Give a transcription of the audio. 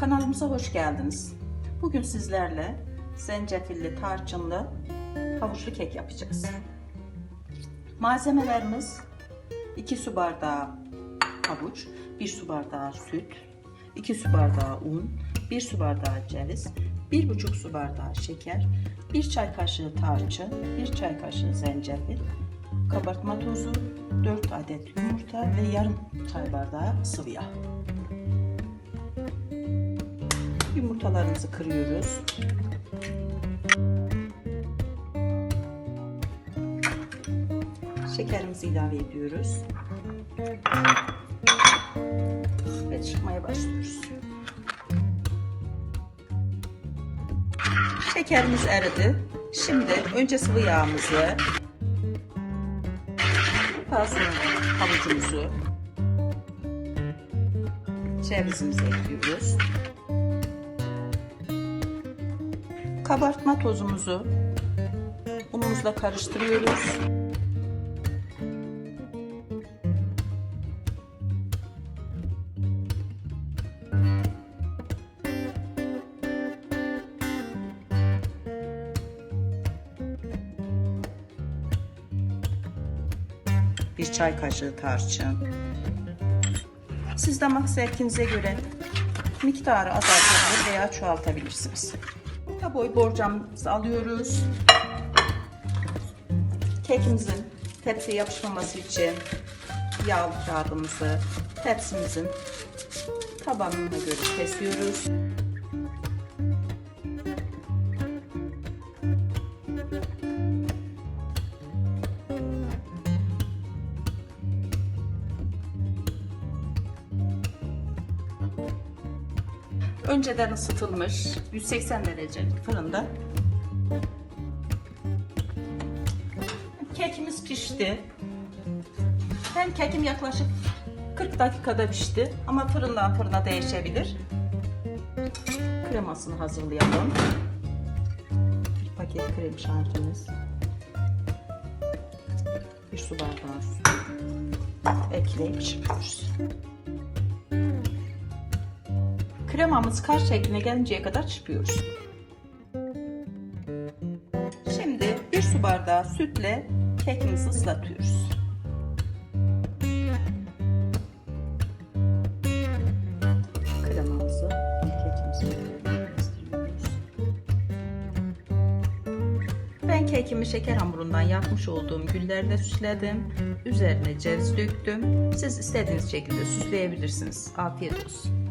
Kanalımıza hoş geldiniz. Bugün sizlerle zencefilli, tarçınlı havuçlu kek yapacağız. Malzemelerimiz 2 su bardağı havuç, 1 su bardağı süt, 2 su bardağı un, 1 su bardağı ceviz, 1,5 su bardağı şeker, 1 çay kaşığı tarçın, 1 çay kaşığı zencefil, kabartma tozu, 4 adet yumurta ve yarım çay bardağı sıvı yağ. Yumurtalarımızı kırıyoruz. Şekerimizi ilave ediyoruz. Ve çıkmaya başlıyoruz. Şekerimiz eridi. Şimdi önce sıvı yağımızı, fazla havucumuzu, cevizimizi ekliyoruz. Kabartma tozumuzu unumuzla karıştırıyoruz. Bir çay kaşığı tarçın. Siz damak zevkinize göre miktarı azaltabilir veya çoğaltabilirsiniz. Orta boy borcamımızı alıyoruz. Kekimizin tepsiye yapışmaması için yağlı kağıdımızı tepsimizin tabanına göre kesiyoruz. Önceden ısıtılmış 180 derecelik fırında kekimiz pişti. Hem kekim yaklaşık 40 dakikada pişti ama fırından fırına değişebilir. Kremasını hazırlayalım. Bir paket krem şantimiz. Bir su bardağı su. Ekleyip çırpıyoruz. Kremamız kar şekline gelinceye kadar çırpıyoruz. Şimdi bir su bardağı sütle kekimizi ıslatıyoruz. Kremamızı kekimizi. Ben kekimi şeker hamurundan yapmış olduğum güllerle süsledim. Üzerine ceviz döktüm. Siz istediğiniz şekilde süsleyebilirsiniz. Afiyet olsun.